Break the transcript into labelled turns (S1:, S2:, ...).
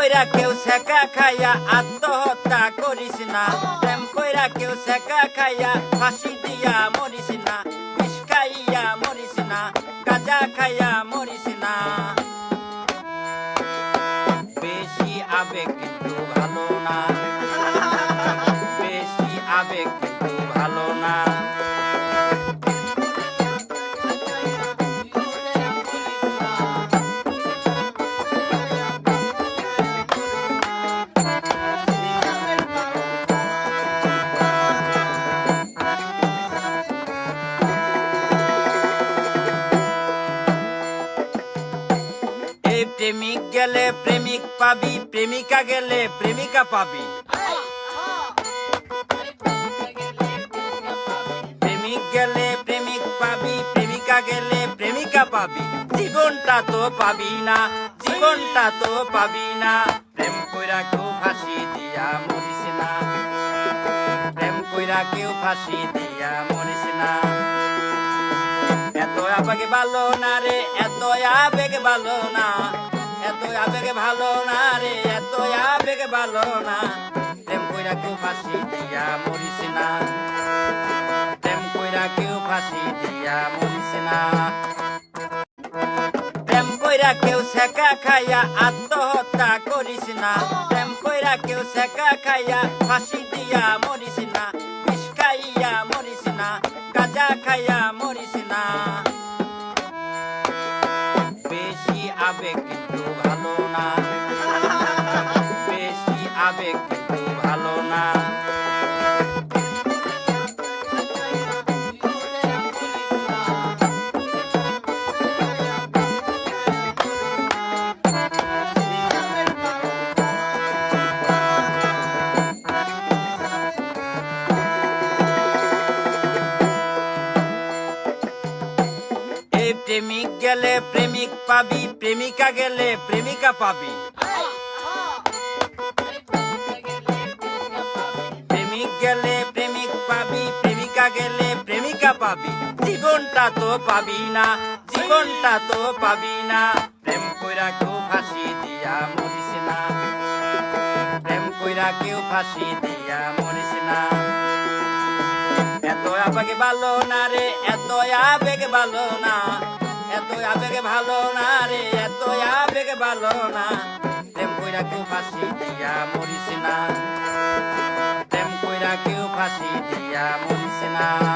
S1: কইরা কেউ শেখা খাইয়া আত্মহত্যা করিস না। প্রেম কইরা কেউ শেখা খাইয়া ফাঁসি দিয়া মরিস না। বিষ খাইয়া মরিস না। গাজা খাইয়া মরিস না। বেশি আবেগ কিন্তু ভালো না। প্রেমিক গেলে প্রেমিক পাবি, প্রেমিকা গেলে প্রেমিকা পাবি। প্রেমিক গেলে প্রেমিক পাবি, প্রেমিকা গেলে প্রেমিকা পাবি। জীবনটা তো পাবি না, জীবনটা তো পাবি না। প্রেম কইরা কেউ ফাঁসি দিয়া মরিস না। প্রেম কইরা কেউ ফাঁসি দিয়া মরিস না। আবেগে ভালো না রে এত আবেগে ভালো না। এত আবেগে ভালো না রে এত আবেগে ভালো না। প্রেম কইরা কেউ ফাঁসি দিয়া মরিস না। প্রেম কইরা কেউ ফাঁসি দিয়া মরিস না। প্রেম কইরা কেউ শেখা খাইয়া আত্মহত্যা করিস না। প্রেম কইরা কেউ শেখা খাইয়া ফাঁসি দিয়া মরিস না। বিষ খাইয়া মরিস না। গাঁজা খাইয়া মরিস আবেগ কিন্তু ভালো না। প্রেমিক গেলে প্রেমিক পাবি, প্রেমিকা গেলে প্রেমিকা পাবি। প্রেমিক গেলে প্রেমিক পাবি, প্রেমিকা গেলে প্রেমিকা পাবি। জীবনটা তো পাবি না, জীবনটা তো পাবি না। প্রেম কইরা কেউ ফাঁসি দিয়া মরিস না। প্রেম কইরা কেউ ফাঁসি দিয়া মরিস না। এত আবেগে ভালো না রে, এত আবেগে ভালো না, এত আবেগে ভালো না রে, এত আবেগে ভালো না। প্রেম কইরা কেউ ফাঁসি দিয়া মরিস না। প্রেম কইরা কেউ ফাঁসি দিয়া মরিস না।